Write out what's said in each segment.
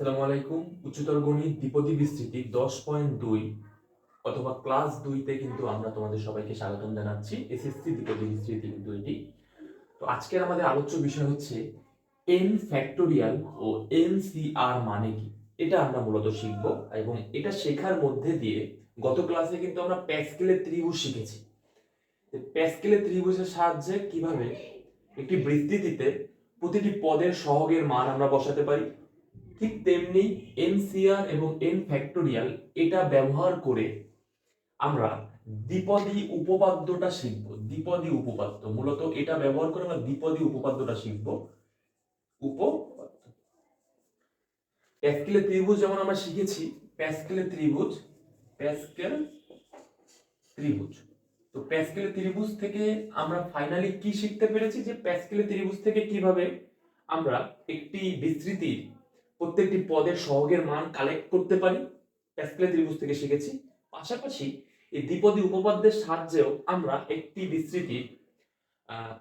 আসসালামু আলাইকুম। উচ্চতর গণিত দ্বিপদী বিস্তৃতি দশ পয়েন্ট দুই অথবা ক্লাস দুইতে কিন্তু আমরা তোমাদের সবাইকে স্বাগতম জানাচ্ছি। এসএসসি দ্বিপদী বিস্তৃতি এটি। তো আজকের আমাদের আলোচ্য বিষয় হচ্ছে এন ফ্যাক্টোরিয়াল ও এন সি আর মানে কি? এটা আমরা মূলত শিখব এবং এটা শেখার মধ্যে দিয়ে গত ক্লাসে কিন্তু আমরা প্যাসকেলের ত্রিভুজ শিখেছি। প্যাসকেলের ত্রিভুজের সাহায্যে কীভাবে একটি বৃত্তিতে প্রতিটি পদের সহগের মান আমরা বসাতে পারি? ঠিক তেমনি এনসিআর এবং এন ফ্যাক্টোরিয়াল এটা ব্যবহার করে আমরা দ্বিপদী উপপাদ্যটা শিখব। দ্বিপদী উপপাদ্য, মূলত এটা ব্যবহার করে আমরা দ্বিপদী উপপাদ্যটা শিখব। উপপাদ্য। প্যাসকেলের ত্রিভুজ যেমন আমরা শিখেছি, প্যাসকেলের ত্রিভুজ, প্যাসকেল ত্রিভুজ। তো প্যাসকেলের ত্রিভুজ থেকে আমরা ফাইনালি কি শিখতে পেরেছি? যে প্যাসকেলের ত্রিভুজ থেকে কীভাবে আমরা একটি বিস্তৃতির প্রত্যেকটি পদের সহগের মান কালেক্ট করতে পারি। প্যাসকেলের ত্রিভুজ থেকে শিখেছি। পাশাপাশি এই দ্বিপদী উপপাদ্যের সাহায্যেও আমরা একটি বিস্তৃতির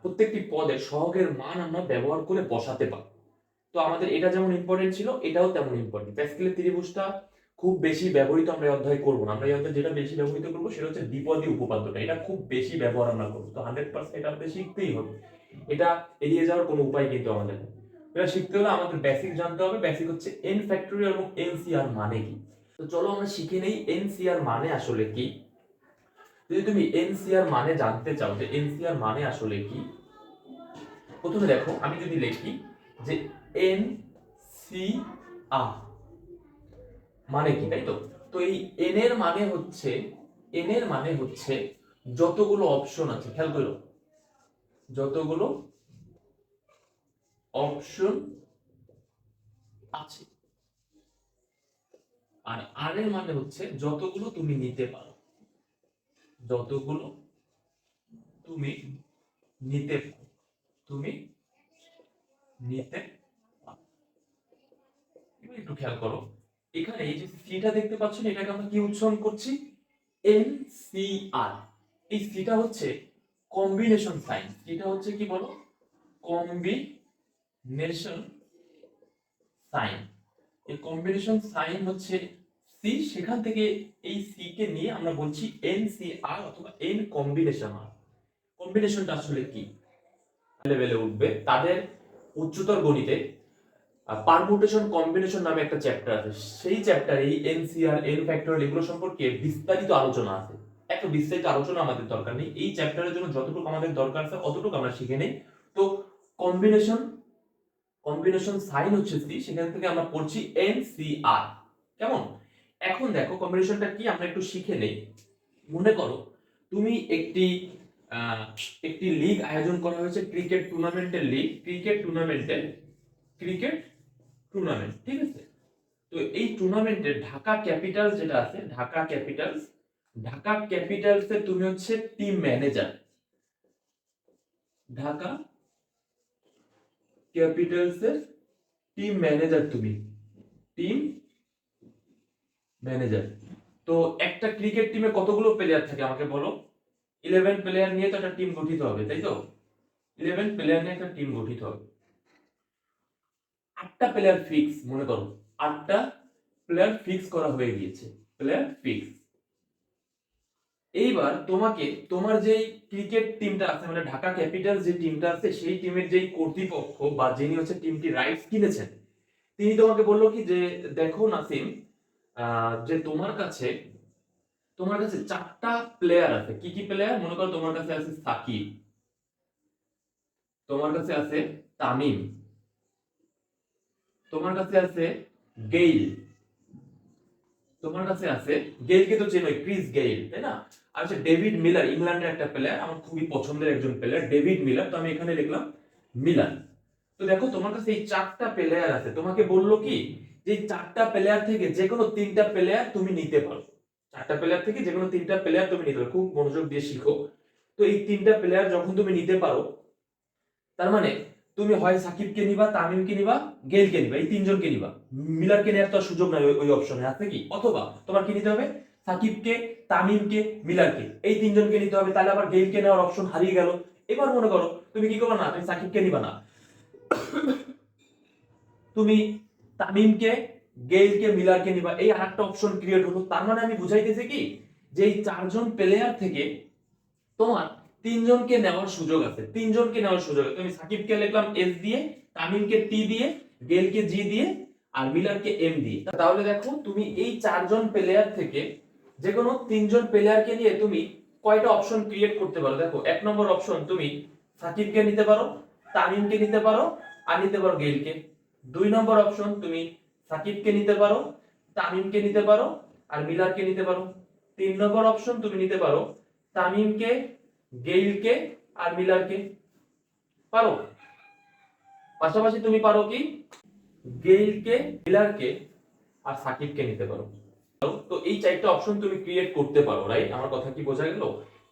প্রত্যেকটি পদের সহগের মান আমরা ব্যবহার করে বসাতে পারি। তো আমাদের এটা যেমন ইম্পর্টেন্ট ছিল, এটাও তেমন ইম্পর্টেন্ট প্যাসকেলের ত্রিভুজটা খুব বেশি ব্যবহৃত আমরা অধ্যায় করব না। আমরা এই অধ্যায় যেটা বেশি ব্যবহৃত করব সেটা হচ্ছে দ্বিপদী উপপাদ্যটা। এটা খুব বেশি ব্যবহার আমরা করব। তো হান্ড্রেড পার্সেন্ট এটা আমাদের শিখতেই হবে। এটা এড়িয়ে যাওয়ার কোনো উপায় কিন্তু আমাদের নেই। এটা শিখতে হলে আমাদের বেসিক জানতে হবে। বেসিক হচ্ছে এন ফ্যাক্টোরিয়াল এবং এনসিআর মানে কি? তো চলো আমরা শিখে নেই এনসিআর মানে আসলে কি? যদি তুমি এনসিআর মানে জানতে চাও যে এনসিআর মানে আসলে কি, প্রথমে দেখো, আমি যদি লিখি যে এন সি আর মানে কি, তাই তো? তো এই এন এর মানে হচ্ছে এন এর মানে হচ্ছে যতগুলো অপশন আছে, খেয়াল করো, যতগুলো অপশন আছে। আর আর এর মানে হচ্ছে যতগুলো তুমি নিতে পারো। যতগুলো তুমি নিতে পারো। তুমি নিতে পারো। একটু খেয়াল করো। এখানে এই যে সিটা দেখতে পাচ্ছ না এটাকে আমরা কি উচ্চারণ করছি? এন সি আর এই সিটা হচ্ছে কম্বিনেশন সাইন এটা হচ্ছে কি বলো? কম্বিনেশন সাইন এই কম্বিনেশন সাইন হচ্ছে সি সেখান থেকে এই সি কে নিয়ে আমরা বলছি এন সি আর অথবা এন কম্বিনেশন আর কম্বিনেশনটা আসলে কি? লেভেলে উঠবে। তাদের উচ্চতর গণিতে পারমুটেশন কম্বিনেশন নামে একটা চ্যাপ্টার আছে। সেই চ্যাপ্টারে এই এনসিআর এন ফ্যাক্টর এগুলো সম্পর্কে বিস্তারিত আলোচনা আছে। এত বিস্তারিত আলোচনা আমাদের দরকার নেই। এই চ্যাপ্টারের জন্য যতটুকু আমাদের দরকার আছে, অতটুকু আমরা শিখে নেই। তো কম্বিনেশন কম্বিনেশন সাইন হচ্ছে সি সেখান থেকে আমরা পড়ছি এন সি আর কেমন? এখন দেখো কম্বিনেশনটা কি, আমরা একটু শিখে নেই। মনে করো, তুমি একটি একটি লিগ আয়োজন করা হয়েছে ক্রিকেট টুর্নামেন্টের লিগ ক্রিকেট টুর্নামেন্টের ক্রিকেট টুর্নামেন্ট ঠিক আছে? তো এই টুর্নামেন্টে ঢাকা ক্যাপিটালস যেটা আছে, ঢাকা ক্যাপিটালস ঢাকা ক্যাপিটালস তুমি হচ্ছে team manager Dhaka Capitals team manager তুমি। টিম ম্যানেজার তো একটা ক্রিকেট টিমে কতগুলো প্লেয়ার থাকে আমাকে বলো? ইলেভেন প্লেয়ার নিয়ে তো একটা টিম গঠিত হবে, তাই তো? ইলেভেন প্লেয়ার নিয়ে একটা টিম গঠিত হবে। আটটা প্লেয়ার ফিক্স মনে করো। আটটা প্লেয়ার ফিক্স করা হয়ে গিয়েছে। প্লেয়ার ফিক্স এইবার তোমাকে তোমার যেই ক্রিকেট টিমটা আছে মানে ঢাকা ক্যাপিটাল যে টিমটা আছে, সেই টিমের যেই কর্তৃপক্ষ বা যিনি হচ্ছে টিমটি রাইটস কিনেছেন, তিনি তোমাকে বলল কি যে, দেখো নাসিম যে তোমার কাছে তোমার কাছে চারটা প্লেয়ার আছে। কি কি প্লেয়ার মনে করো তোমার কাছে আছে সাকিব, তোমার কাছে আছে তামিম, তোমার কাছে আছে গেইল তোমার কাছে আছে গেইলকে তো চেনোই ক্রিস গেইল তাই না? আর হচ্ছে ডেভিড মিলার ইংল্যান্ডের একটা প্লেয়ার আমার খুবই পছন্দের একজন প্লেয়ার ডেভিড মিলার তো আমি এখানে লিখলাম মিলার তো দেখো, তোমার কাছে এই চারটা প্লেয়ার আছে, তোমাকে বলল কি, যে চারটা প্লেয়ার থেকে যে কোনো তিনটা প্লেয়ার তুমি নিতে পারো। চারটা প্লেয়ার থেকে যে কোনো তিনটা প্লেয়ার তুমি নিতে পারো, খুব মনোযোগ দিয়ে শিখো। তো এই তিনটা প্লেয়ার যখন তুমি নিতে পারো, তার মানে তুমি হয় সাকিবকে নিবা, তামিমকে নিবা, গেইলকে নিবা, এই তিনজনকে নিবা। মিলারকে নেওয়ার তো সুযোগ নাই ওই- ওই অপশনে আছে কি? অথবা তোমার কি নিতে হবে? সাকিবকে, তামিমকে, মিলারকে। এই তিনজনকে নিতে হবে, তাহলে আবার গেইলকে নেওয়ার অপশন হারিয়ে গেল। এবার মনে করো, তুমি কি করবা? না, তুমি সাকিবকে নিবা না। তুমি তামিমকে, গেইলকে, মিলারকে নিবা। এই আরেকটা অপশন ক্রিয়েট হলো। তার মানে আমি বুঝাইতেছি কি? যে এই চারজন প্লেয়ার থেকে তোমার তিনজনকে নেওয়ার সুযোগ আছে। তিনজনকে নেওয়ার সুযোগ আছে। তুমি সাকিবকে লিখলাম এস দিয়ে, তামিমকে টি দিয়ে গেলকে জি দিয়ে, আর মিলারকে এম দিয়ে। তাহলে দেখো, তুমি এই চারজন প্লেয়ার থেকে যে কোনো তিনজন প্লেয়ারকে নিয়ে তুমি কয়টা অপশন ক্রিয়েট করতে পারো? দেখো, এক নম্বর অপশন তুমি সাকিবকে নিতে পারো, তামিমকে নিতে পারো, আর নিতে পারো গেলকে দুই নম্বর অপশন তুমি সাকিবকে নিতে পারো, তামিমকে নিতে পারো, আর মিলারকে নিতে পারো। তিন নম্বর অপশন তুমি নিতে পারো, তামিমকে গেইলকে আর মিলারকে। পারো? পাশাপাশি তুমি পারো কি? গেইল গেইলকে, মিলারকে আর সাকিবকে নিতে পারো। তো এই চারটা অপশন তুমি ক্রিয়েট করতে পারো রাইট আমার কথা কি বোঝা গেল?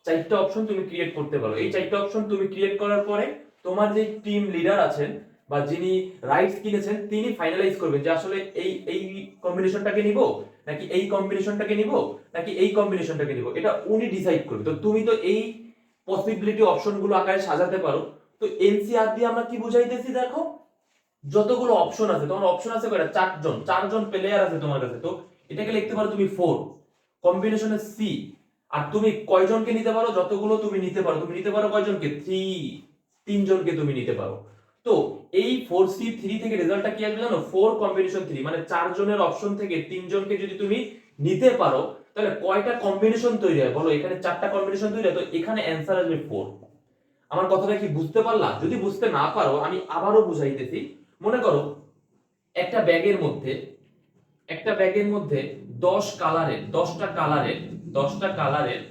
চারটা অপশন তুমি ক্রিয়েট করতে পারো। এই চারটা অপশন তুমি ক্রিয়েট করার পরে তোমার যে টিম লিডার আছেন বা যিনি রাইটস কিনেছেন, তিনি ফাইনালাইজ করবেন যে আসলে এই এই কম্বিনেশনটাকে নিব নাকি এই কম্বিনেশনটাকে নিব নাকি এই কম্বিনেশনটাকে নিব। এটা উনি ডিসাইড করবে। তো তুমি তো এই পসিবিলিটি অপশনগুলো আকারে সাজাতে পারো। তো এনসিআর দিয়ে আমরা কি বুঝাইতেছি দেখো? যতগুলো অপশন আছে, তোমার অপশন আছে কয়টা? চারজন। চারজন প্লেয়ার আছে তোমার কাছে। তো এটাকে লিখতে পারো তুমি ফোর কম্বিনেশনে সি আর তুমি কয়জনকে নিতে পারো? যতগুলো তুমি নিতে পারো। তুমি নিতে পারো কয়জনকে? থ্রি তিনজনকে তুমি নিতে পারো। তো এই ফোর সি থ্রি থেকে রেজাল্টটা কি আসবে জানো? ফোর কম্বিনেশন থ্রি মানে চারজনের অপশন থেকে তিনজনকে যদি তুমি নিতে পারো, তাহলে কয়টা কম্বিনেশন তৈরি হয়? বলো, এখানে চারটা কম্বিনেশন তৈরি হয়, তো এখানে অ্যান্সার আসবে ফোর আমার কথাটা কি বুঝতে পারলা? যদি বুঝতে না পারো, আমি আবারও বুঝাইতেছি। মনে করো, একটা ব্যাগের মধ্যে, একটা ব্যাগের মধ্যে দশ কালারের দশটা কালারের দশটা কালারের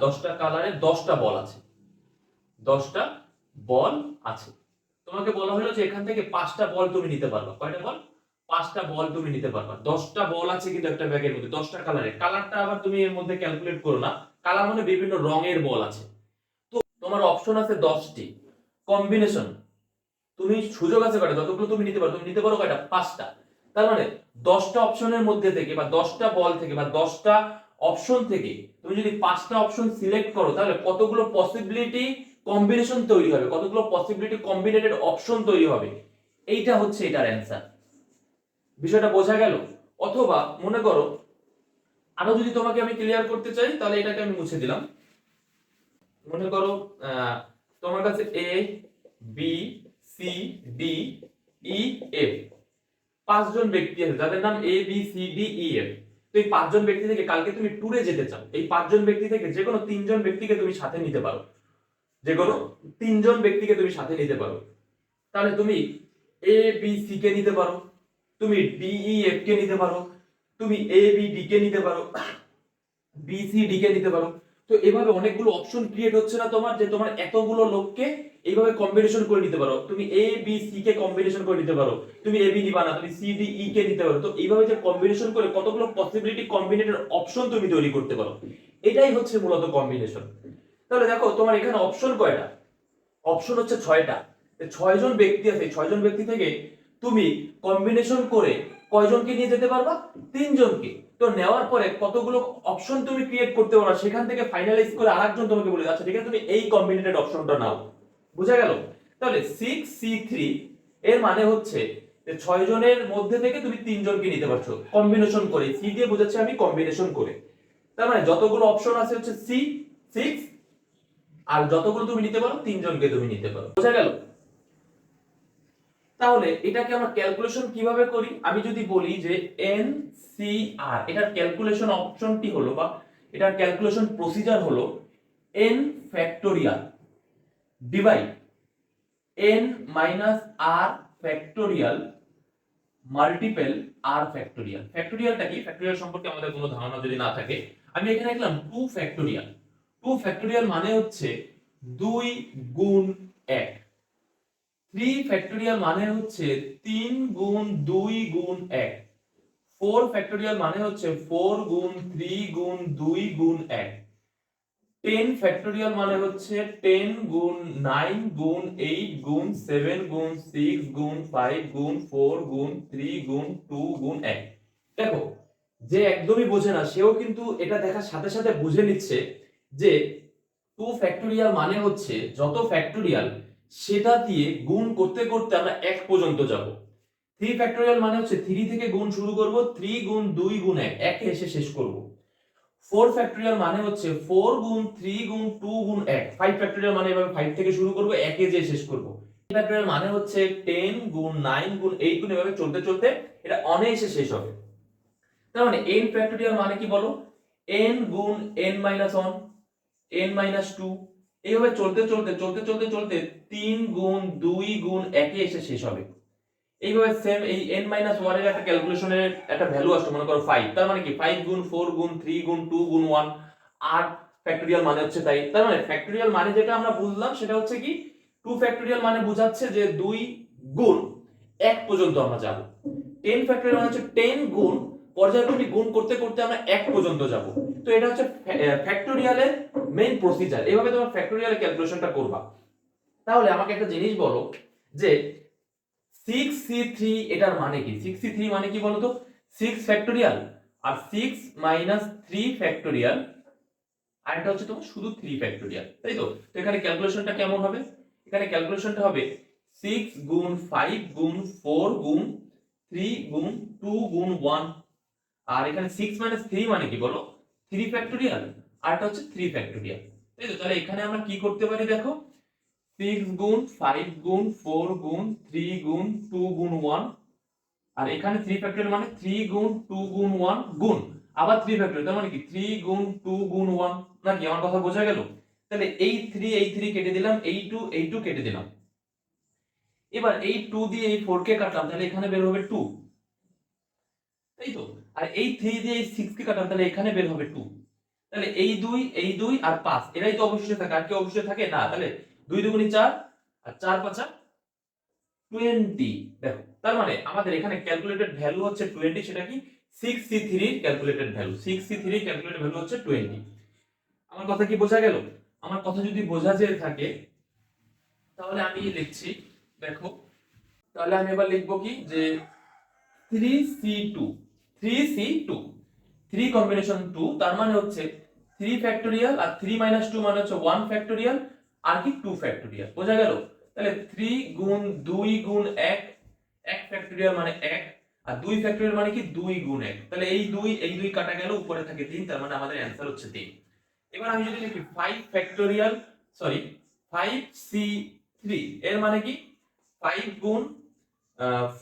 দশটা কালারের দশটা বল আছে। দশটা বল আছে। তোমাকে বলা হলো যে এখান থেকে পাঁচটা বল তুমি নিতে পারবা। কয়টা বল পাঁচটা বল তুমি নিতে পারবা। দশটা বল আছে কিন্তু একটা ব্যাগের মধ্যে, দশটা কালারের কালারটা আবার তুমি এর মধ্যে ক্যালকুলেট করো না। কালার মানে বিভিন্ন রঙের বল আছে। তো তোমার অপশন আছে দশটি। কম্বিনেশন তুমি সুযোগ আছে কয়টা? যতগুলো তুমি নিতে পারো। তুমি নিতে পারো কয়টা? পাঁচটা। তার মানে দশটা অপশনের মধ্যে থেকে বা দশটা বল থেকে বা দশটা অপশন থেকে তুমি যদি পাঁচটা অপশন সিলেক্ট করো, তাহলে কতগুলো পসিবিলিটি কম্বিনেশন তৈরি হবে? কতগুলো পসিবিলিটি কম্বিনেটেড অপশন তৈরি হবে? এইটা হচ্ছে এটার অ্যান্সার বিষয়টা বোঝা গেল? অথবা মনে করো, আরও যদি তোমাকে আমি ক্লিয়ার করতে চাই, তাহলে এটাকে আমি মুছে দিলাম। মনে করো তোমার কাছে A B C D E F পাঁচজন ব্যক্তি আছে, যাদের নাম A B C D E F তো এই পাঁচজন ব্যক্তি থেকে কালকে তুমি ট্যুরে যেতে চাও, এই পাঁচজন ব্যক্তি থেকে যে কোনো তিনজন ব্যক্তিকে তুমি সাথে নিতে পারো। যে কোনো তিনজন ব্যক্তিকে তুমি সাথে নিতে পারো। তাহলে তুমি এ বি সি কে নিতে পারো। তুমি ডি ই এফ কে নিতে পারো। তুমি এ বি ডি কে নিতে পারো। বি সি ডি কে নিতে পারো। তো এভাবে অনেকগুলো অপশন ক্রিয়েট হচ্ছে না তোমার, যে তোমার এতগুলো লোককে এইভাবে কম্বিনেশন করে নিতে পারো। তুমি এ বি সি কে কম্বিনেশন করে নিতে পারো। তুমি এ বি নিবা না তুমি সি ডি ই কে নিতে পারো। তো এইভাবে যে কম্বিনেশন করে কতগুলো পসিবিলিটি কম্বিনেটেড অপশন তুমি তৈরি করতে পারো। এটাই হচ্ছে মূলত কম্বিনেশন তাহলে দেখো, তোমার এখানে অপশন কয়টা? অপশন হচ্ছে ছয়টা। ছয়জন ব্যক্তি আছে ছয়জন ব্যক্তি থেকে তুমি কম্বিনেশন করে কয়জনকে নিয়ে যেতে পারবা? তিনজনকে। তো নেওয়ার পরে কতগুলো অপশন তুমি ক্রিয়েট করতে পারো সেখান থেকে ফাইনালাইজ করে আরেকজন তোমাকে বলে আচ্ছা ঠিক আছে, তুমি এই কম্বিনেটেড অপশনটা নাও। বুঝা গেল? তাহলে সিক্স সি থ্রি এর মানে হচ্ছে ছয় জনের মধ্যে থেকে তুমি তিনজনকে নিতে পারছ। কম্বিনেশন করে সি দিয়ে বোঝাচ্ছি আমি কম্বিনেশন করে। তার মানে যতগুলো অপশন আছে হচ্ছে সি সিক্স আর যতগুলো তুমি নিতে পারো, তিনজনকে তুমি নিতে পারো। বোঝা গেল? তাহলে এটাকে আমরা ক্যালকুলেশন কীভাবে করি? আমি যদি বলি যে এন সি আর এটার ক্যালকুলেশন অপশনটি হলো বা এটার ক্যালকুলেশন প্রসিজার হলো N factorial divide N minus R factorial multiple R factorial ফ্যাক্টোরিয়ালটা কি? ফ্যাক্টোরিয়াল সম্পর্কে আমাদের কোনো ধারণা যদি না থাকে, আমি এখানে লিখলাম টু ফ্যাক্টোরিয়াল টু ফ্যাক্টোরিয়াল মানে হচ্ছে দুই গুণ এক। থ্রি ফ্যাক্টোরিয়াল মানে হচ্ছে তিন গুণ দুই গুণ এক। ফোর ফ্যাক্টোরিয়াল মানে হচ্ছে ফোর গুণ থ্রি গুণ দুই গুণ এক। টেন ফ্যাক্টোরিয়াল মানে হচ্ছে টেন গুণ নাইন গুণ এইট গুণ সেভেন গুণ সিক্স গুণ ফাইভ গুণ ফোর গুণ থ্রি গুণ টু গুণ এক। দেখো, যে একদমই বোঝে না, সেও কিন্তু এটা দেখার সাথে সাথে বুঝে নিচ্ছে যে টু ফ্যাক্টোরিয়াল মানে হচ্ছে যত ফ্যাক্টোরিয়াল সেটা দিয়ে গুণ করতে করতে আমরা এক পর্যন্ত যাব। থ্রি ফ্যাক্টোরিয়াল মানে হচ্ছে থ্রি থেকে গুণ শুরু করব থ্রি গুণ দুই গুণ এক, একে এসে শেষ করব। ফোর ফ্যাক্টোরিয়াল মানে হচ্ছে ফোর গুণ থ্রি গুণ টু গুণ এক। ফাইভ ফ্যাক্টোরিয়াল মানে এভাবে ফাইভ থেকে শুরু করব, একে যে শেষ করব। ফ্যাক্টোরিয়াল মানে হচ্ছে টেন গুণ নাইন গুণ এইট গুণ এভাবে চলতে চলতে এটা অনেসে শেষ হবে। তার মানে এন ফ্যাক্টোরিয়াল মানে কি বলো? এন গুণ N minus one N minus two এইভাবে চলতে চলতে চলতে চলতে চলতে তিন গুণ দুই গুণ একে এসে শেষ হবে। এইভাবে সেম এই এন মাইনাস ওয়ানের একটা ক্যালকুলেশনের একটা ভ্যালু আসছে মনে করো ফাইভ তার মানে কি? ফাইভ গুণ ফোর গুণ থ্রি গুণ টু গুণ ওয়ান আর ফ্যাক্টোরিয়াল মানে হচ্ছে তাই। তার মানে ফ্যাক্টোরিয়াল মানে যেটা আমরা বুঝলাম, সেটা হচ্ছে কি? টু ফ্যাক্টোরিয়াল মানে বোঝাচ্ছে যে দুই গুণ এক পর্যন্ত আমরা যাব। টেন ফ্যাক্টোরিয়াল মানে হচ্ছে টেন গুণ পর্যায়ক্রমিক গুণ করতে করতে আমরা এক পর্যন্ত যাব। তো এটা হচ্ছে ফ্যাক্টোরিয়ালের মেইন প্রসিজার এইভাবে তোমার ফ্যাক্টোরিয়ালের ক্যালকুলেশনটা করবা। তাহলে আমাকে একটা জিনিস বলো যে সিক্স সি থ্রি এটার মানে কি? সিক্স সি থ্রি মানে কি বলতো? সিক্স ফ্যাক্টোরিয়াল আর সিক্স মাইনাস থ্রি ফ্যাক্টোরিয়াল আর এটা হচ্ছে তোমার শুধু থ্রি ফ্যাক্টোরিয়াল তাই তো? তো এখানে ক্যালকুলেশনটা কেমন হবে? এখানে ক্যালকুলেশনটা হবে সিক্স গুণ ফাইভ গুণ ফোর গুণ থ্রি গুণ টু গুণ ওয়ান আর এখানে সিক্স মাইনাস থ্রি মানে কি বলো? থ্রি ফ্যাক্টোরিয়াল আর এটা হচ্ছে থ্রি ফ্যাক্টোরিয়াল তো তাহলে এখানে আমরা কি করতে পারি দেখো? সিক্স গুণ ফাইভ গুণ ফোর গুণ থ্রি গুণ টু গুণ ওয়ান আর এখানে থ্রি ফ্যাক্টোরিয়াল মানে থ্রি গুণ টু গুণ ওয়ান গুণ। আবার থ্রি ফ্যাক্টোরিয়াল তার মানে কি? থ্রি গুণ টু গুণ ওয়ান নাকি আমার কথা বোঝা গেল? তাহলে এই থ্রি এই থ্রি কেটে দিলাম, এই টু এই টু কেটে দিলাম। এবার এই টু দিয়ে এই ফোর কে কাটলাম, তাহলে এখানে বের হবে টু তাই তো? আর এই থ্রি দিয়ে এই সিক্স কে কাটলাম তাহলে এখানে বের হবে টু তাহলে এই দুই এই দুই আর পাঁচ, এরাই তো অবশ্যই থাকে। আর কি অবশ্যই থাকে? না, তাহলে দুই দুগুণি চার আর চার পাঁচা টোয়েন্টি দেখো, তার মানে আমাদের এখানে ক্যালকুলেটেড ভ্যালু হচ্ছে টোয়েন্টি সেটা কি? সিক্স সি থ্রির ক্যালকুলেটেড ভ্যালু সিক্স সি থ্রির ক্যালকুলেটেড ভ্যালু হচ্ছে টোয়েন্টি আমার কথা কি বোঝা গেল? আমার কথা যদি বোঝা যেয়ে থাকে, তাহলে আমি লিখছি, দেখো, তাহলে আমি এবার লিখব কি? যে three C two three C two three combination two তার মানে হচ্ছে থ্রি ফ্যাক্টোরিয়াল আর থ্রি মাইনাস টু মানে হচ্ছে ওয়ান ফ্যাক্টোরিয়াল আর কি টু ফ্যাক্টোরিয়াল বোঝা গেল? তাহলে থ্রি গুণ দুই গুণ এক এক ফ্যাক্টোরিয়াল মানে এক, আর দুই ফ্যাক্টোরিয়াল মানে কি দুই গুণ এক। তাহলে এই দুই এই দুই কাটা গেল, উপরে থাকে তিন, তার মানে আমাদের অ্যান্সার হচ্ছে তিন। এবার আমি যদি লিখি five factorial sorry five C three এর মানে কি? ফাইভ গুণ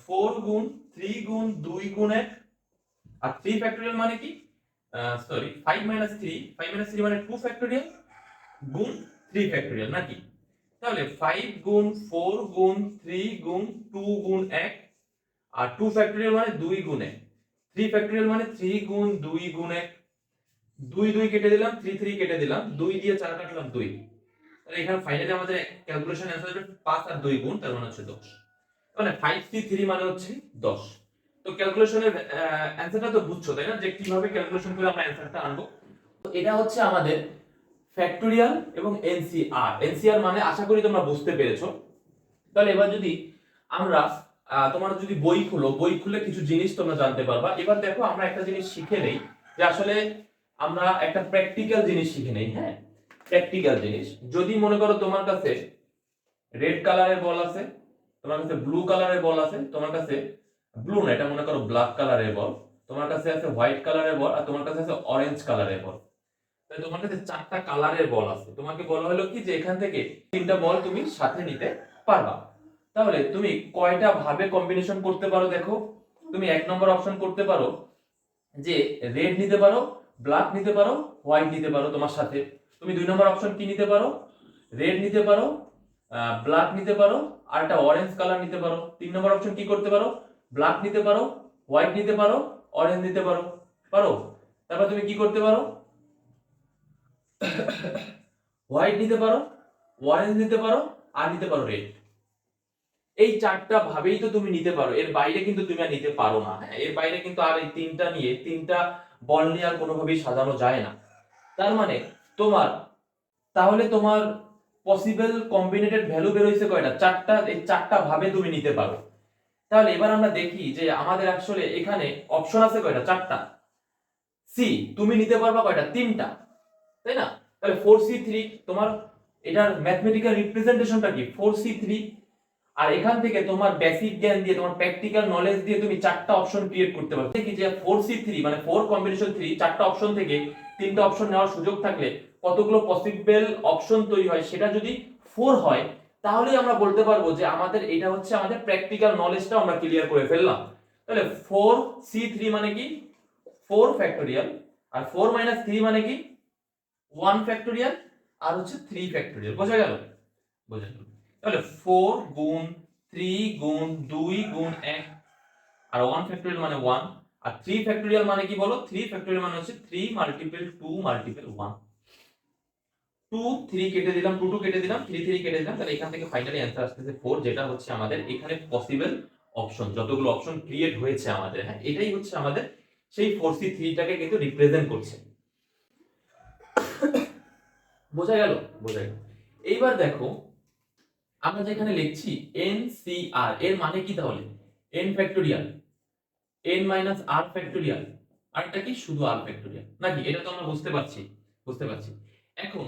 ফোর গুণ থ্রি গুণ, দুই গুণ এক আর থ্রি ফ্যাক্টোরিয়াল মানে কি? Sorry five minus three five minus three মানে টু ফ্যাক্টোরিয়াল গুণ থ্রি ফ্যাক্টোরিয়াল নাকি? তাহলে ফাইভ গুণ ফোর গুণ থ্রি গুণ টু গুণ এক, আর টু ফ্যাক্টোরিয়াল মানে দুই গুণ এক। থ্রি ফ্যাক্টোরিয়াল মানে থ্রি গুণ দুই গুণ এক। দুই দুই কেটে দিলাম থ্রি থ্রি কেটে দিলাম, দুই দিয়ে চার কাটলাম দুই। তাহলে এখানে ফাইনালি আমাদের ক্যালকুলেশন অ্যান্সার হবে পাঁচ আর দুই গুণ, তার মানে হচ্ছে দশ। মানে ফাইভ সি থ্রি মানে হচ্ছে দশ। তো ক্যালকুলেশনের অ্যান্সারটা তো বুঝছ, তাই না? যে কীভাবে ক্যালকুলেশন করে আমরা অ্যান্সারটা আনব। তো এটা হচ্ছে আমাদের ফ্যাক্টোরিয়াল এবং এনসিআর এনসিআর মানে আশা করি তোমরা বুঝতে পেরেছ। তাহলে এবার যদি আমরা তোমার যদি বই খুলো, বই খুলে কিছু জিনিস তোমরা জানতে পারবা। এবার দেখো, আমরা একটা জিনিস শিখে নেই, যে আসলে আমরা একটা প্র্যাকটিক্যাল জিনিস শিখে নেই হ্যাঁ? প্র্যাকটিক্যাল জিনিস। যদি মনে করো তোমার কাছে রেড কালারের বল আছে, তোমার কাছে ব্লু কালারের বল আছে, তোমার কাছে ব্লু না, এটা মনে করো ব্ল্যাক কালারের বল তোমার কাছে আছে হোয়াইট কালারের বল আর তোমার কাছে আছে অরেঞ্জ কালারের বল তাই তোমার কাছে চারটা কালারের বল আছে। তোমাকে বলা হলো কি যে এখান থেকে তিনটা বল তুমি সাথে নিতে পারবা। তাহলে তুমি কয়টা ভাবে কম্বিনেশন করতে পারো দেখো। তুমি এক নম্বর অপশন করতে পারো যে রেড নিতে পারো ব্ল্যাক নিতে পারো হোয়াইট নিতে পারো তোমার সাথে। তুমি দুই নম্বর অপশন কি নিতে পারো? রেড নিতে পারো ব্ল্যাক নিতে পারো আর একটা অরেঞ্জ কালার নিতে পারো। তিন নম্বর অপশন কি করতে পারো? ব্ল্যাক নিতে পারো হোয়াইট নিতে পারো অরেঞ্জ নিতে পারো পারো? তারপর তুমি কি করতে পারো? হোয়াইট নিতে পারো অরেঞ্জ নিতে পারো, আর নিতে পারো রেড এই চারটা ভাবেই তো তুমি নিতে পারো। এর বাইরে কিন্তু তুমি আর নিতে পারো না। হ্যাঁ এর বাইরে কিন্তু আর এই তিনটা নিয়ে, তিনটা বল নিয়ে আর কোনোভাবেই সাজানো যায় না। তার মানে তোমার, তাহলে তোমার পসিবল কম্বিনেটেড ভ্যালু বেরোইছে কয়টা? চারটা, এই চারটা ভাবে তুমি নিতে পারো। তাহলে এবার আমরা দেখি যে আমাদের আসলে এখানে অপশন আছে কয়টা? চারটা। সি তুমি নিতে পারবা কয়টা? তিনটা। তাই না? তাহলে ফোর সি থ্রি তোমার এটার ম্যাথমেটিক্যাল রিপ্রেজেন্টেশনটা কি? ফোর সি থ্রি আর এখান থেকে তোমার বেসিক জ্ঞান দিয়ে, তোমার প্র্যাকটিক্যাল নলেজ দিয়ে তুমি চারটা অপশন ক্রিয়েট করতে পারবে কি যে ফোর সি থ্রি মানে ফোর কম্বিনেশন থ্রি চারটা অপশন থেকে তিনটা অপশন নেওয়ার সুযোগ থাকলে কতগুলো পসিবল অপশন তৈরি হয়? সেটা যদি ফোর হয় তাহলেই আমরা বলতে পারব যে আমাদের এটা হচ্ছে আমাদের প্র্যাকটিক্যাল নলেজটা আমরা ক্লিয়ার করে ফেললাম। তাহলে ফোর সি থ্রি মানে কি? ফোর ফ্যাক্টোরিয়াল আর ফোর মাইনাস থ্রি মানে কি? ওয়ান ফ্যাক্টোরিয়াল আর হচ্ছে থ্রি ফ্যাক্টোরিয়াল বোঝা গেল? বোঝা গেল। তাহলে ফোর গুণ থ্রি গুণ দুই গুণ এক আর ওয়ান ফ্যাক্টোরিয়াল মানে ওয়ান আর থ্রি ফ্যাক্টোরিয়াল মানে কি বলো? থ্রি ফ্যাক্টোরিয়াল মানে হচ্ছে three multiple two multiple one two three কেটে দিলাম টু টু কেটে দিলাম থ্রি থ্রি কেটে দিলাম, তাহলে এখান থেকে ফাইনালি অ্যান্সার আসতেছে ফোর যেটা হচ্ছে আমাদের এখানে পসিবল অপশন যতগুলো অপশন ক্রিয়েট হয়েছে আমাদের হ্যাঁ এটাই হচ্ছে আমাদের সেই ফোর সি থ্রিটাকে কিন্তু রিপ্রেজেন্ট করছে। বোঝা গেল? বোঝা গেল। এইবার দেখো, আমরা যেখানে লিখছি এন সি আর এর মানে কি তাহলে? N factorial N minus R factorial আর এটা কি শুধু আর ফ্যাক্টোরিয়াল নাকি? এটা তো আমরা বুঝতে পারছি বুঝতে পারছি। এখন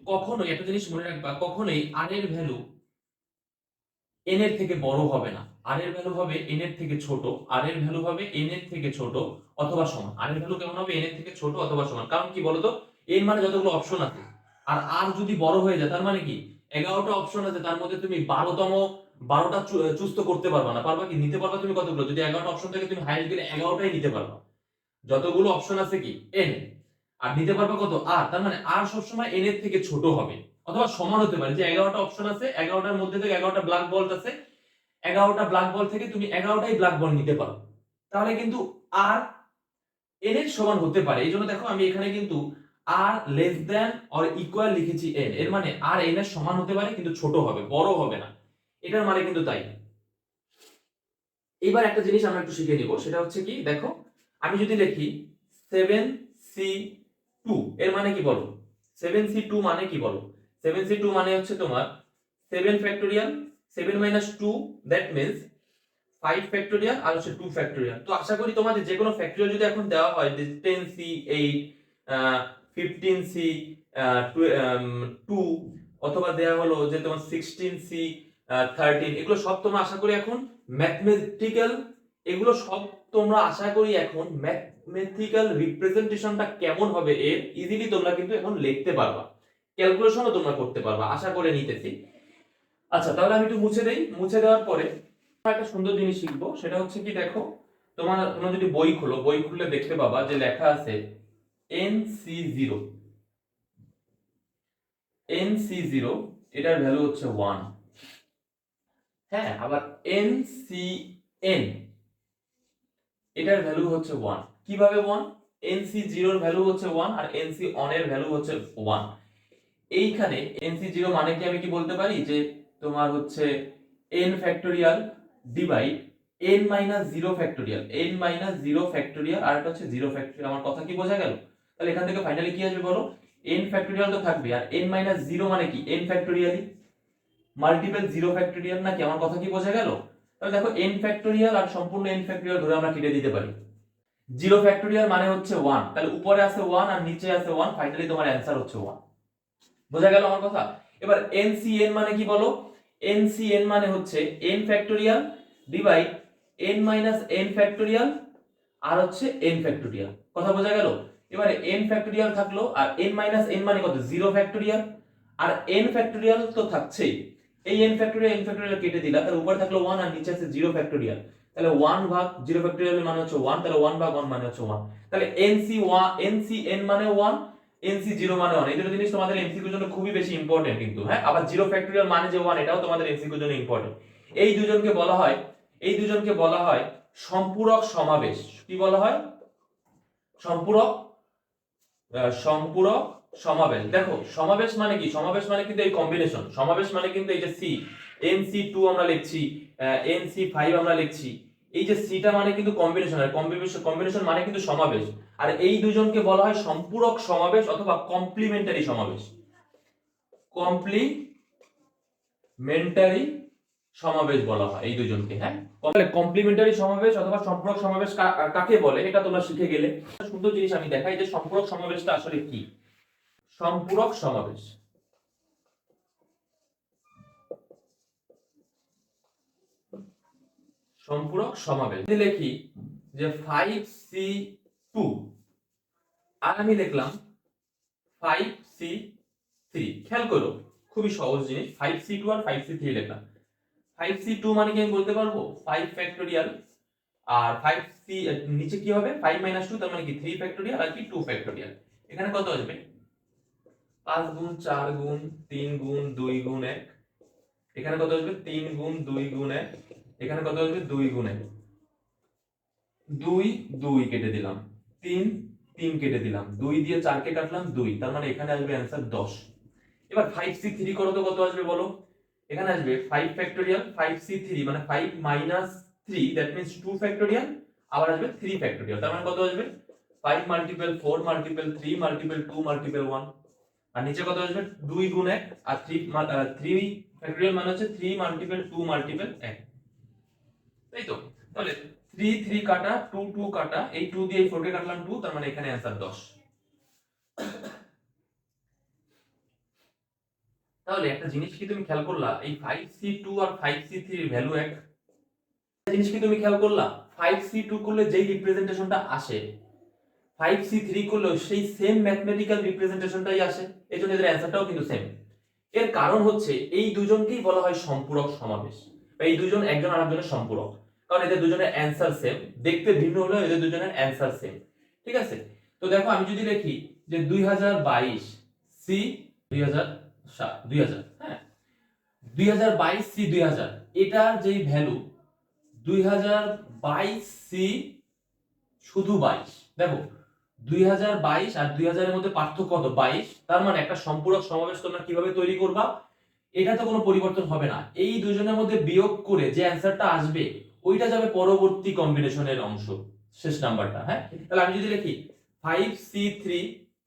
কখনোই, একটা জিনিস মনে রাখবা, কখনোই আর এর ভ্যালু এন এর থেকে বড় হবে না। আর এর ভ্যালু হবে এন এর থেকে ছোট আর এর ভ্যালু হবে এন এর থেকে ছোট অথবা সমান। আর এর ভ্যালু কেমন হবে? এন এর থেকে ছোট অথবা সমান। কারণ কি বলতো? এর মানে যতগুলো অপশন আছে। আর আর যদি বড় হয়ে যায়, তার মানে কি? এগারোটা অপশন আছে, তার মধ্যে তুমি বারোতম, বারোটা চুজ তো করতে পারবা না। পারবা কি? নিতে পারবা তুমি কতগুলো? যদি এগারোটা অপশন থাকে, তুমি হাইয়েস্ট গেলে এগারোটাই নিতে পারবা। যতগুলো অপশন আছে কি? এন আর নিতে পারবা কত? আর, তার মানে আর সবসময় এন এর থেকে ছোট হবে। অথবা সমান হতে পারে। যে এগারোটা অপশন আছে, এগারোটার মধ্যে থেকে এগারোটা ব্ল্যাক বল আছে, এগারোটা ব্ল্যাক বল থেকে তুমি এগারোটাই ব্ল্যাক বল নিতে পারো। তাহলে কিন্তু আর এন এর সমান হতে পারে। এই জন্য দেখো আমি এখানে কিন্তু R less than or equal লিখেছি এন এর মানে আর এন এর সমান হতে পারে, কিন্তু ছোট হবে, বড় হবে না। এটার মানে কিন্তু তাই। এবার একটা জিনিস আমরা একটু শিখে নিব। সেটা হচ্ছে কি, দেখো, আমি যদি লিখি সেভেন সি টু এর মানে কি বলো? সেভেন সি টু মানে কি বলো? সেভেন সি টু মানে হচ্ছে তোমার seven factorial seven minus two that means five factorial আর হচ্ছে টু ফ্যাক্টোরিয়াল তো আশা করি তোমাদের যে কোনো ফ্যাক্টোরিয়াল যদি এখন দেওয়া হয় ten C eight fifteen C two অথবা দেওয়া হলো যে তোমার সিক্সটিন সি থার্টিন এগুলো সব তোমরা আশা করি এখন ম্যাথমেটিক্যাল এগুলো সব তোমরা আশা করি এখন ম্যাথমেটিক্যাল রিপ্রেজেন্টেশনটা কেমন হবে এর ইজিলি তোমরা কিন্তু এখন লিখতে পারবা। ক্যালকুলেশনও তোমরা করতে পারবা, আশা করে নিতেছি। আচ্ছা তাহলে আমি একটু মুছে দেই। মুছে দেওয়ার পরে একটা সুন্দর জিনিস শিখব, সেটা হচ্ছে কি দেখো, তোমার, তোমরা যদি বই খোলো, বই খুললে দেখতে পাবা যে লেখা আছে N C zero. N C zero, এটার ভ্যালু হচ্ছে ওয়ান হ্যাঁ আবার এন সি এন। এটার ভ্যালু হচ্ছে ওয়ান কীভাবে ওয়ান এন সি জিরোর ভ্যালু হচ্ছে ওয়ান আর এন সি অন এর ভ্যালু হচ্ছে ওয়ান এইখানে এন সি জিরো মানে কি আমি কি বলতে পারি? যে তোমার হচ্ছে N factorial divide N minus zero factorial N minus zero factorial আর একটা হচ্ছে জিরো ফ্যাক্টোরিয়াল আমার কথা কি বোঝা গেল? তাহলে এখান থেকে ফাইনালি কি আসবে বলো? এন ফ্যাক্টোরিয়াল তো থাকবে আর এন মাইনাস জিরো মানে কি? এন ফ্যাক্টোরিয়ালই মাল্টিপল জিরো ফ্যাক্টোরিয়াল নাকি? আমার কথা কি বোঝা গেল? তাহলে দেখো এন ফ্যাক্টোরিয়াল আর সম্পূর্ণ এন ফ্যাক্টোরিয়াল ধরে আমরা কেটে দিতে পারি। জিরো ফ্যাক্টোরিয়াল মানে হচ্ছে ওয়ান তাহলে উপরে আছে ওয়ান আর নিচে আছে ওয়ান ফাইনালি তোমার অ্যান্সার হচ্ছে ওয়ান বোঝা গেল আমার কথা? এবার এন মানে কি বলো? এন মানে হচ্ছে N factorial divide N minus N factorial আর হচ্ছে এন ফ্যাক্টোরিয়াল কথা বোঝা গেল? এবারে এন ফ্যাক্টোরিয়াল থাকল আর এন মাইনাস এন মানে কত? জিরো ফ্যাক্টোরিয়াল আর এন ফ্যাক্টোরিয়াল তো থাকছেই। এই এন ফ্যাক্টোরিয়াল এন ফ্যাক্টোরিয়াল কেটে দিলা, তাহলে উপরে থাকল ওয়ান আর নিচে আছে জিরো ফ্যাক্টোরিয়াল তাহলে ওয়ান ভাগ জিরো ফ্যাক্টোরিয়াল মানে হচ্ছে ওয়ান তাহলে ওয়ান ভাগ ওয়ান মানে হচ্ছে ওয়ান তাহলে N C one N C N মানে ওয়ান এন সি জিরো মানে ওয়ান এই দুটো জিনিস তোমাদের এমসিকিউর জন্য খুবই বেশি ইম্পর্টেন্ট কিন্তু হ্যাঁ? আবার জিরো ফ্যাক্টোরিয়াল মানে যে ওয়ান এটাও তোমাদের এমসিকিউর জন্য ইম্পর্টেন্ট এই দুজনকে বলা হয়, এই দুজনকে বলা হয় সম্পূরক সমাবেশ। কি বলা হয়? সম্পূরক সম্পূরক সমাবেশ। দেখো, সমাবেশ মানে কি? সমাবেশ মানে কিন্তু এই কম্বিনেশন সমাবেশ মানে কিন্তু এই যে সি এন সি টু আমরা লিখছি এন সি ফাইভ আমরা লিখছি। এই যে সিটা মানে কিন্তু কম্বিনেশন আর কম্বিনেশন কম্বিনেশন মানে কিন্তু সমাবেশ। আর এই দুজনকে বলা হয় সম্পূরক সমাবেশ অথবা কমপ্লিমেন্টারি সমাবেশ। কমপ্লিমেন্টারি সমাবেশ বলা হয় এই দুজনকে হ্যাঁ? তাহলে কমপ্লিমেন্টারি সমাবেশ অথবা সম্পূরক সমাবেশ কাকে বলে? এটা তোমরা শিখে গেলে। সুন্দর জিনিস আমি দেখাই যে সম্পূরক সমাবেশটা আসলে কি? সম্পূরক সমাবেশ। সম্পূরক সমাবেশ। লিখি যে ফাইভ সি টু আর আমি লিখলাম ফাইভ সি থ্রি খেয়াল করো, খুবই সহজ জিনিস। ফাইভ সি টু আর ফাইভ সি থ্রি লিখলাম ফাইভ সি টু মানে কি আমি বলতে পারব? ফাইভ ফ্যাক্টোরিয়াল আর ফাইভ সি নিচে কি হবে? ফাইভ মাইনাস টু তার মানে কি? থ্রি ফ্যাক্টোরিয়াল আর কি টু ফ্যাক্টোরিয়াল এখানে কত আসবে? পাঁচ গুণ চার গুণ তিন গুণ দুই গুণ এক। এখানে কত আসবে? তিন গুণ দুই গুণ এক। এখানে কত আসবে? দুই গুণ এক। দুই দুই কেটে দিলাম। তিন তিন কেটে দিলাম। দুই দিয়ে চারকে কাটলাম দুই। তার মানে এখানে আসবে অ্যান্সার দশ। এবার ফাইভ সি থ্রি করো তো কত আসবে বলো? এখানে আসবে five factorial five C three মানে five minus three that means two factorial আবার আসবে থ্রি ফ্যাক্টোরিয়াল তার মানে কত আসবে? Five multiple four multiple three multiple two multiple one আর নিচে কত আসবে? দুই গুণ এক, আর থ্রি থ্রি ফ্যাক্টোরিয়াল মানে হচ্ছে থ্রি মাল্টিপল টু মাল্টিপল এক। তাই তো? তাহলে থ্রি থ্রি কাটা টু টু কাটা, এই টু দিয়ে ফোর কে কাটলাম টু তার মানে এখানে অ্যান্সার দশ। তাহলে একটা জিনিস কি তুমি খেয়াল করলা? এই ফাইভ সি টু আর ফাইভ সি থ্রির ভ্যালু এক। জিনিস কি তুমি খেয়াল করলা? ফাইভ সি টু করলে যেই রিপ্রেজেন্টেশনটা আসে ফাইভ সি থ্রি করলেও সেই সেম ম্যাথমেটিক্যাল রিপ্রেজেন্টেশনটাই আসে। এই জন্য এদের অ্যান্সারটাও কিন্তু সেম এর কারণ হচ্ছে এই দুজনকেই বলা হয় সম্পূরক সমাবেশ। এই দুজন একজন আরেকজনের সম্পূরক। কারণ এদের দুজনের অ্যান্সার সেম দেখতে ভিন্ন হলেও এদের দুজনের অ্যান্সার সেম ঠিক আছে? তো দেখো, আমি যদি লিখি যে দুই হাজার বাইশ সি দুই হাজার সাত, দুই হাজার হ্যাঁ? দুই হাজার বাইশ সি দুই হাজার। এটার যেই ভ্যালু দুই হাজার বাইশ সি শুধু বাইশ। দেখো দুই হাজার বাইশ আর দুই হাজারের মধ্যে পার্থক্য কত? বাইশ। তার মানে একটা সম্পূরক সমাবেশ তোমরা কীভাবে তৈরি করবা? এটা তো কোনো পরিবর্তন হবে না। এই দুজনের মধ্যে বিয়োগ করে যে অ্যান্সারটা আসবে, ওইটা যাবে পরবর্তী কম্বিনেশনের অংশ। শেষ নাম্বারটা হ্যাঁ? তাহলে আমি যদি লিখি ফাইভ সি থ্রি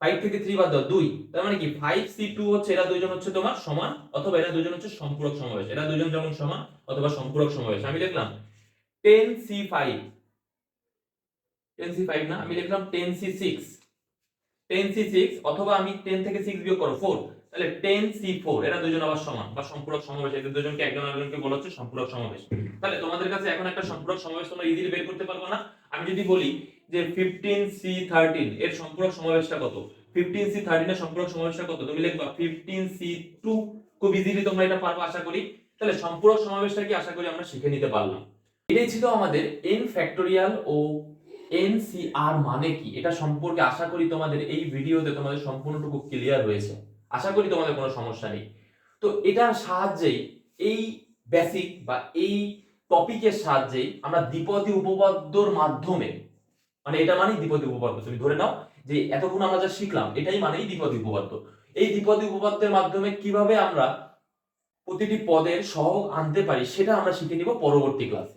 ফাইভ থেকে থ্রি বাদ দাও, দুই। তার মানে কি? ফাইভ সি টু হচ্ছে, এরা দুজন হচ্ছে তোমার সমান, অথবা এরা দুজন হচ্ছে সম্পূরক সমাবেশ। এরা দুজন যেমন সমান, অথবা সম্পূরক সমাবেশ। আমি লিখলাম ten C five ten C five না, আমি লিখলাম ten C six ten C six অথবা আমি টেন থেকে সিক্স বিয়োগ করো ফোর তাহলে টেন সি ফোর এরা দুজন আবার সমান, বা সম্পূরক সমাবেশ। এদের দুজনকে একজন আরেকজনকে বলা হচ্ছে সম্পূরক সমাবেশ। তাহলে তোমাদের কাছে এখন একটা সম্পূরক সমাবেশ তোমরা ইজিলি বের করতে পারবে না। আমি যদি বলি যে ফিফটিন সি থার্টিন এর সম্পূরক সমাবেশটা কত? ফিফটিন সি থার্টিন এর সম্পূরক সমাবেশটা কত? তুমি লিখবা ফিফটিন সি টু খুব ইজিলি তোমরা এটা পারবে, আশা করি। তাহলে সম্পূরক সমাবেশটা কি? আশা করি আমরা শিখে নিতে পারলাম। এটাই ছিল আমাদের এন ফ্যাক্টোরিয়াল ও এনসিআর মানে কি? এটা সম্পর্কে আশা করি তোমাদের এই ভিডিওতে তোমাদের সম্পূর্ণটুকু ক্লিয়ার হয়েছে। আশা করি তোমাদের কোনো সমস্যা নেই। তো এটার সাহায্যেই এই বেসিক বা এই টপিকের সাহায্যেই আমরা দ্বিপদী উপপাদ্যর মাধ্যমে মানে এটা মানেই দ্বিপদী উপপাদ্য, তুমি ধরে নাও যে এতক্ষণ আমরা যা শিখলাম, এটাই মানেই দ্বিপদী উপপাদ্য। এই দ্বিপদী উপপাদ্যের মাধ্যমে কীভাবে আমরা প্রতিটি পদের সহগ আনতে পারি, সেটা আমরা শিখে নিব পরবর্তী ক্লাসে